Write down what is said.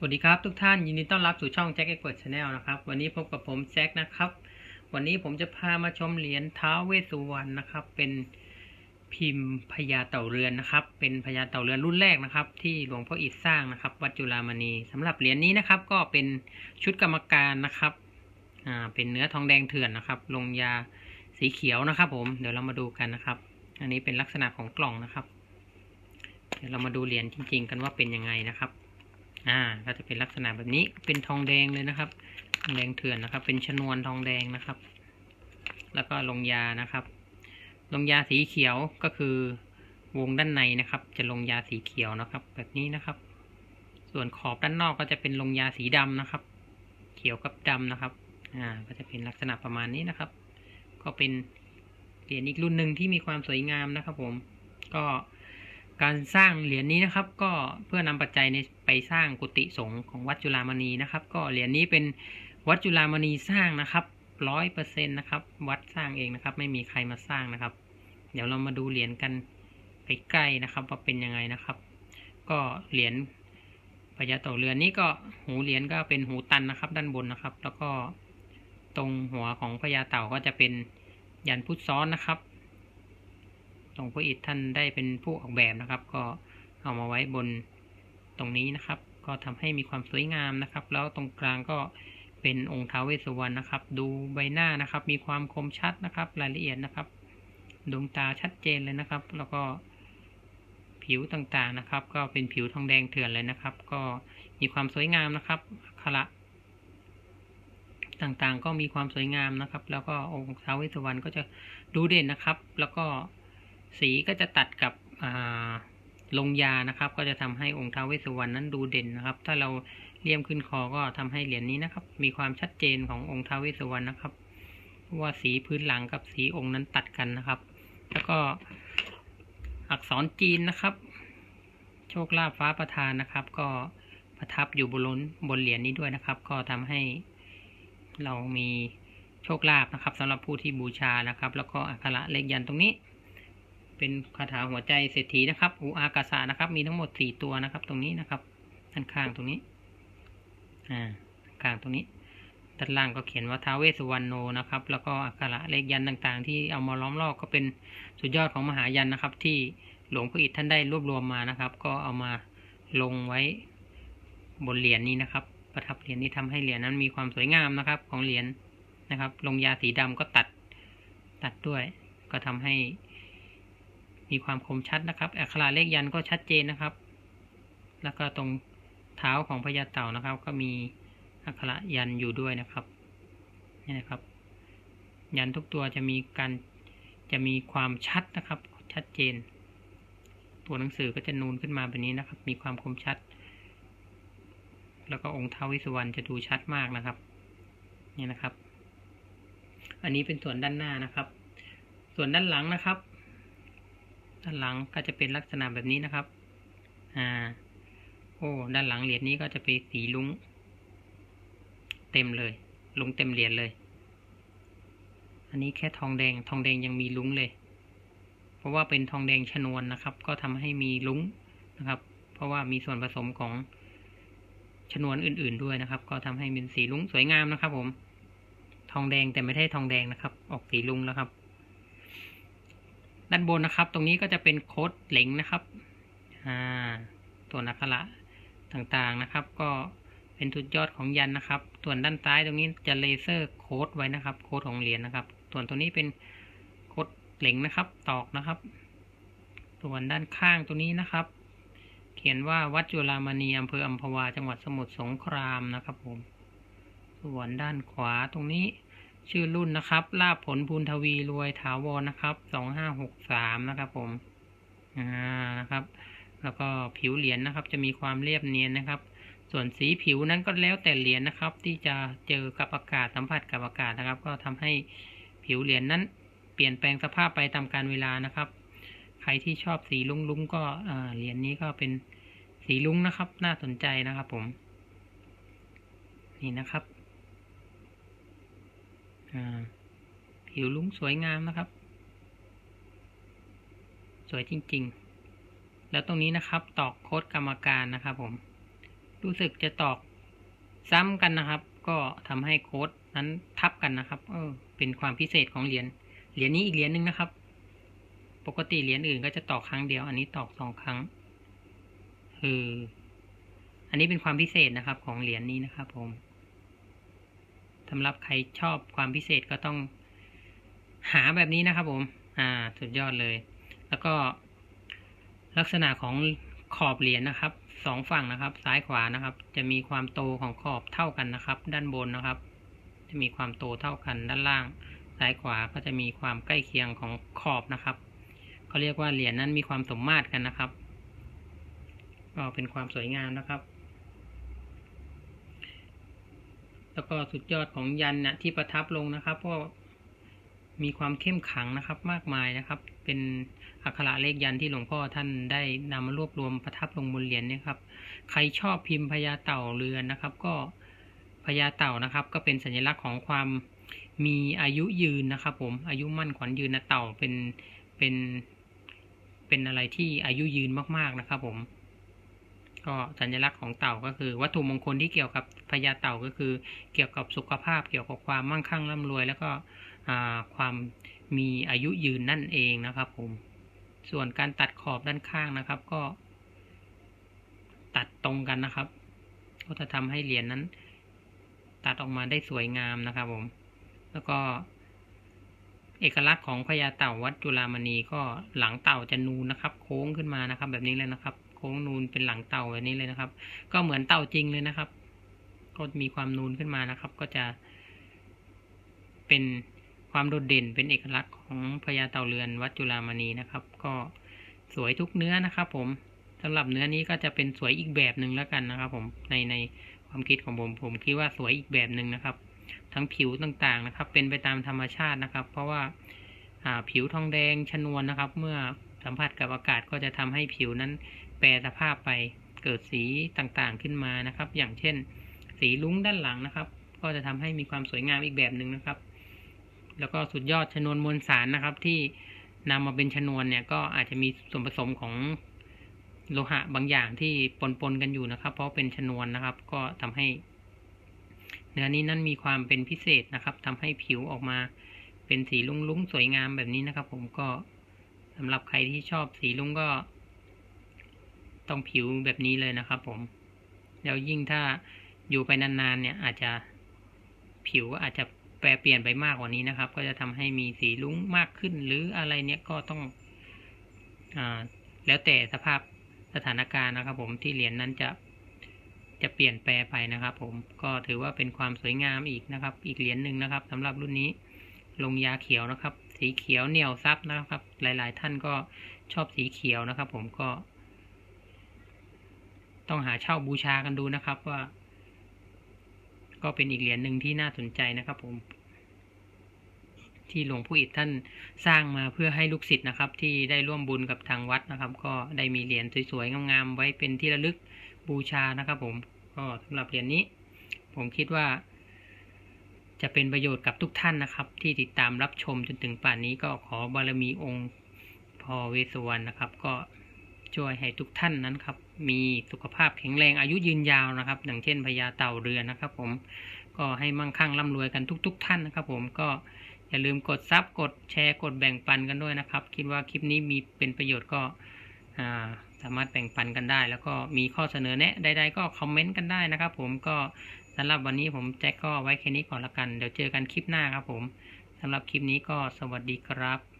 สวัสดีครับทุกท่านยินดีต้อนรับสู่ช่องแจ็คเอ็กเปิดชาแนลนะครับ วันนี้พบกับผมแจ็คนะครับ วันนี้ผมจะพามาชมเหรียญท้าวเวสสุวรรณนะครับ เป็นพิมพ์พญาเต่าเรือนนะครับ เป็นพญาเต่าเรือนรุ่นแรกนะครับ ที่หลวงพ่ออิฐสร้างนะครับ วัดจุฬามณีสำหรับเหรียญนี้นะครับ ก็เป็นชุดกรรมการนะครับอ่าเป็นเนื้อทองแดงเถื่อนนะครับ ลงยาสีเขียวนะครับ ผมเดี๋ยวเรามาดูกันนะครับ อันนี้เป็นลักษณะของกล่องนะครับ เดี๋ยวเรามาดูเหรียญจริง ๆ กันว่าเป็นยังไงนะครับ อ่า ก็จะเป็นลักษณะแบบนี้ เป็นทองแดงเลยนะครับ แดงเถื่อนนะครับ เป็นชนวนทองแดงนะครับ แล้วก็ลงยานะครับ ลงยาสีเขียวก็คือวงด้านในนะครับ จะลงยาสีเขียวนะครับ แบบนี้นะครับ ส่วนขอบด้านนอกก็จะเป็นลงยาสีดำนะครับ เขียวกับดำนะครับ อ่า ก็จะเป็นลักษณะประมาณนี้นะครับ ก็เป็นเหรียญอีกรุ่นหนึ่งที่มีความสวยงามนะครับ ผม ก็การสร้างเหรียญนี้นะครับ ก็เพื่อนำปัจจัยใน ไปสร้างกุฏิสงฆ์ของวัดจุฬามณีนะครับ ก็เหรียญนี้เป็นวัดจุฬามณีสร้างนะครับร้อยเปอร์เซ็นต์นะครับ วัดสร้างเองนะครับ ไม่มีใครมาสร้างนะครับ เดี๋ยวเรามาดูเหรียญกันใกล้ๆนะครับ ว่าเป็นยังไงนะครับ ก็เหรียญพญาเต่าเรือนนี้ก็หูเหรียญก็เป็นหูตันนะครับ ด้านบนนะครับ แล้วก็ตรงหัวของพญาเต่าก็จะเป็นยันพุทธซ้อนนะครับหลวงพ่ออิฐท่านได้เป็นผู้ออกแบบนะครับ ก็เอามาไว้บน ตรงนี้นะครับ ก็ทำให้มีความสวยงามนะครับ แล้วตรงกลางก็เป็นองค์ท้าวเวสสุวรรณนะครับ ดูใบหน้านะครับ มีความคมชัดนะครับ รายละเอียดนะครับ ดวงตาชัดเจนเลยนะครับ แล้วก็ผิวต่างๆนะครับ ก็เป็นผิวทองแดงเถื่อนเลยนะครับ ก็มีความสวยงามนะครับอักขระต่างๆ ก็มีความสวยงามนะครับ แล้วก็องค์ท้าวเวสสุวรรณก็จะดูเด่นนะครับ แล้วก็สีก็จะตัดกับอ่า ลงยานะครับ ก็จะทำให้องค์ท้าวเวสสุวรรณนั้นดูเด่นนะครับ ถ้าเราเลี่ยมขึ้นคอก็ทำให้เหรียญนี้นะครับ มีความชัดเจนขององค์ท้าวเวสสุวรรณนะครับ ว่าสีพื้นหลังกับสีองค์นั้นตัดกันนะครับ แล้วก็อักษรจีนนะครับ โชคลาภฟ้าประทานนะครับ ก็ประทับอยู่บนล้นบนเหรียญนี้ด้วยนะครับ ก็ทำให้เรามีโชคลาภนะครับสำหรับผู้ที่บูชานะครับ แล้วก็อักขระเลขยันตรงนี้ เป็นคาถาหัวใจเศรษฐีนะครับอุอากาสานะครับ มีทั้งหมดสี่ตัวนะครับ ตรงนี้นะครับด้านข้างตรงนี้ อ่าข้างตรงนี้ด้านล่างก็เขียนว่าท้าวเวสสุวรรณโนนะครับ แล้วก็อักขระเลขยันต่างๆ ที่เอามาล้อมรอบก็เป็นสุดยอดของมหายันนะครับ ที่หลวงพ่ออิฐท่านได้รวบรวมมานะครับ ก็เอามาลงไว้บนเหรียญนี้นะครับ ประทับเหรียญนี้ทำให้เหรียญนั้นมีความสวยงามนะครับ ของเหรียญนะครับ ลงยาสีดำก็ตัดตัดด้วย ก็ทำให้ มีความคมชัดนะครับอักขระเลขยันก็ชัดเจนนะครับ แล้วก็ตรงเท้าของพญาเต่านะครับ ก็มีอักขระยันอยู่ด้วยนะครับนี่นะครับ ยันทุกตัวจะมีการจะมีความชัดนะครับ ชัดเจน ตัวหนังสือก็จะนูนขึ้นมาแบบนี้นะครับ มีความคมชัด แล้วก็องค์ท้าวิสุวรรณจะดูชัดมากนะครับนี่นะครับ อันนี้เป็นส่วนด้านหน้านะครับ ส่วนด้านหลังนะครับ ด้านหลังก็จะเป็นลักษณะแบบนี้นะครับ อ่า โอ้ ด้านหลังเหรียญนี้ก็จะเป็นสีลุ้งเต็มเลย ลุ้งเต็มเหรียญเลย อันนี้แค่ทองแดง ทองแดงยังมีลุ้งเลย เพราะว่าเป็นทองแดงชนวนนะครับ ก็ทำให้มีลุ้งนะครับ เพราะว่ามีส่วนผสมของชนวนอื่น ๆด้วยนะครับ ก็ทำให้เป็นสีลุ้งสวยงามนะครับ ผม ทองแดงแต่ไม่ใช่ทองแดงนะครับ ออกสีลุ้งแล้วครับ ด้านบนนะครับ ตรงนี้ก็จะเป็นโค้ดเหล็งนะครับตัวนักขระต่างๆนะครับ ก็เป็นสุดยอดของยันนะครับ ส่วนด้านซ้ายตรงนี้จะเลเซอร์โค้ดไว้นะครับ โค้ดของเหรียญนะครับ ส่วนตัวนี้เป็นโค้ดเหล็งนะครับ ตอกนะครับ ส่วนด้านข้างตัวนี้นะครับ เขียนว่าวัดจุฬามณีอำเภออัมพวาจังหวัดสมุทรสงครามนะครับผม ส่วนด้านขวาตรงนี้ ชื่อรุ่นนะครับ ลาบผลพูนทวีรวยถาวรนะครับ สองห้าหกสามนะครับผม อ่า นะครับ แล้วก็ผิวเหรียญนะครับ จะมีความเรียบเนียนนะครับ ส่วนสีผิวนั้นก็แล้วแต่เหรียญนะครับ ที่จะเจอกับอากาศสัมผัสกับอากาศนะครับ ก็ทำให้ผิวเหรียญนั้น เปลี่ยนแปลงสภาพไปตามกาลเวลานะครับ ใครที่ชอบสีลุ้งๆก็เหรียญนี้ก็เป็นสีลุ้งนะครับ น่าสนใจนะครับผม นี่นะครับ ผิวลุ้งสวยงามนะครับ สวยจริง ๆ แล้วตรงนี้นะครับ ตอกโคดกรรมการนะครับ ผม รู้สึกจะตอกซ้ำกันนะครับ ก็ทำให้โคดนั้นทับกันนะครับ เออ เป็นความพิเศษของเหรียญ เหรียญนี้อีกเหรียญหนึ่งนะครับ ปกติเหรียญอื่นก็จะตอกครั้งเดียว อันนี้ตอกสองครั้งคืออันนี้เป็นความพิเศษนะครับ ของเหรียญนี้นะครับ ผม สำหรับใครชอบความพิเศษก็ต้องหาแบบนี้นะครับผม อ่า สุดยอดเลย แล้วก็ลักษณะของขอบเหรียญนะครับสองฝั่งนะครับ ซ้ายขวานะครับ จะมีความโตของขอบเท่ากันนะครับ ด้านบนนะครับ จะมีความโตเท่ากันด้านล่าง ซ้ายขวาก็จะมีความใกล้เคียงของขอบนะครับเขาเรียกว่าเหรียญนั้นมีความสมมาตรกันนะครับก็เป็นความสวยงามนะครับ แล้วก็สุดยอดของยันนะที่ประทับลงนะครับก็มีความเข้มขังนะครับ มากมายนะครับ เป็นอักขระเลขยันที่หลวงพ่อท่านได้นำมารวบรวมประทับลงบนเหรียญเนี่ยครับ ใครชอบพิมพ์พญาเต่าเรือนนะครับ ก็พญาเต่านะครับ ก็เป็นสัญลักษณ์ของความมีอายุยืนนะครับ ผมอายุมั่นขวัญยืนนะเต่าเป็นเป็นเป็นอะไรที่อายุยืนมากๆนะครับ ผม ก็สัญลักษณ์ของเต่าก็คือวัตถุมงคลที่เกี่ยวกับพญาเต่าก็คือ เกี่ยวกับสุขภาพ เกี่ยวกับความมั่งคั่งร่ำรวย แล้วก็ความมีอายุยืนนั่นเองนะครับผม ส่วนการตัดขอบด้านข้างนะครับ ก็ ตัดตรงกันนะครับ ก็จะทำให้เหรียญนั้น ตัดออกมาได้สวยงามนะครับผม แล้วก็ เอกลักษณ์ของพญาเต่าวัดจุฬามณีก็หลังเต่าจะนูนนะครับ โค้งขึ้นมานะครับ แบบนี้เลยนะครับ โค้งนูนเป็นหลังเต่าแบบนี้เลยนะครับ ก็เหมือนเต่าจริงเลยนะครับ ก็มีความนูนขึ้นมานะครับ ก็จะ เป็นความโดดเด่นเป็นเอกลักษณ์ของพญาเต่าเรือนวัดจุฬามณีนะครับ ก็สวยทุกเนื้อนะครับ ผมสำหรับเนื้อนี้ก็จะเป็นสวยอีกแบบหนึ่งแล้วกันนะครับ ผมในในความคิดของผมผมคิดว่าสวยอีกแบบหนึ่งนะครับ ทั้งผิวต่างๆนะครับ เป็นไปตามธรรมชาตินะครับ เพราะว่าผิวทองแดงชนวนนะครับ เมื่อ สัมผัสกับอากาศก็จะทำให้ผิวนั้นแปรสภาพไปเกิดสีต่างๆขึ้นมานะครับ อย่างเช่น สีลุ้งด้านหลังนะครับ ก็จะทำให้มีความสวยงามอีกแบบหนึ่งนะครับ แล้วก็สุดยอดชนวนมวลสารนะครับ ที่นำมาเป็นชนวนเนี่ยก็อาจจะมีส่วนผสมของโลหะบางอย่างที่ปนๆกันอยู่นะครับ เพราะเป็นชนวนนะครับ ก็ทำให้ เนื้อนี้นั้นมีความเป็นพิเศษนะครับทำให้ผิวออกมาเป็นสีลุ้งๆสวยงามแบบนี้นะครับ ผมก็ สำหรับใครที่ชอบสีลุ้งก็ ต้องผิวแบบนี้เลยนะครับผม แล้วยิ่งถ้าอยู่ไปนานๆเนี่ย อาจจะผิวอาจจะแปรเปลี่ยนไปมากกว่านี้นะครับ ก็จะทำให้มีสีลุ้งมากขึ้น หรืออะไรเนี่ยก็ต้องอ่าแล้วแต่สภาพสถานการณ์นะครับ ผมที่เหรียญนนั้นจะจะเปลี่ยนแปลไปนะครับ ผมก็ถือว่าเป็นความสวยงามอีกนะครับ อีกเหรียญหนึ่งนะครับสำหรับรุ่นนี้ลงยาเขียวนะครับ สีเขียวเหนียวซับนะครับ หลาย ๆ ท่านก็ชอบสีเขียวนะครับ ผมก็ ต้องหาเช่าบูชากันดูนะครับว่า ก็เป็นอีกเหรียญหนึ่งที่น่าสนใจนะครับ ผม ที่หลวงผู้อิฐท่านสร้างมาเพื่อให้ลูกศิษย์นะครับ ที่ได้ร่วมบุญกับทางวัดนะครับ ก็ได้มีเหรียญสวย ๆ งาม ๆ ไว้เป็นที่ระลึกบูชานะครับ ผมก็สำหรับเหรียญนี้ ผมคิดว่า จะเป็นประโยชน์กับทุกท่านนะครับ ที่ติดตามรับชมจนถึงป่านนี้ก็ขอบารมีองค์พอเวสุวรรณนะครับ ก็ช่วยให้ทุกท่านนั้นครับ มีสุขภาพแข็งแรงอายุยืนยาวนะครับ อย่างเช่นพญาเต่าเรือนนะครับ ผมก็ให้มั่งคั่งร่ำรวยกันทุกๆท่านนะครับ ผมก็อย่าลืมกดซับกดแชร์กดแบ่งปันกันด้วยนะครับ คิดว่าคลิปนี้มีเป็นประโยชน์ก็สามารถแบ่งปันกันได้ แล้วก็มีข้อเสนอแนะใดๆก็คอมเมนต์กันได้นะครับ ผมก็ สำหรับวันนี้ผมแจ็คก็ไว้แค่นี้ก่อนละกัน เดี๋ยวเจอกันคลิปหน้าครับผมสำหรับคลิปนี้ก็สวัสดีครับ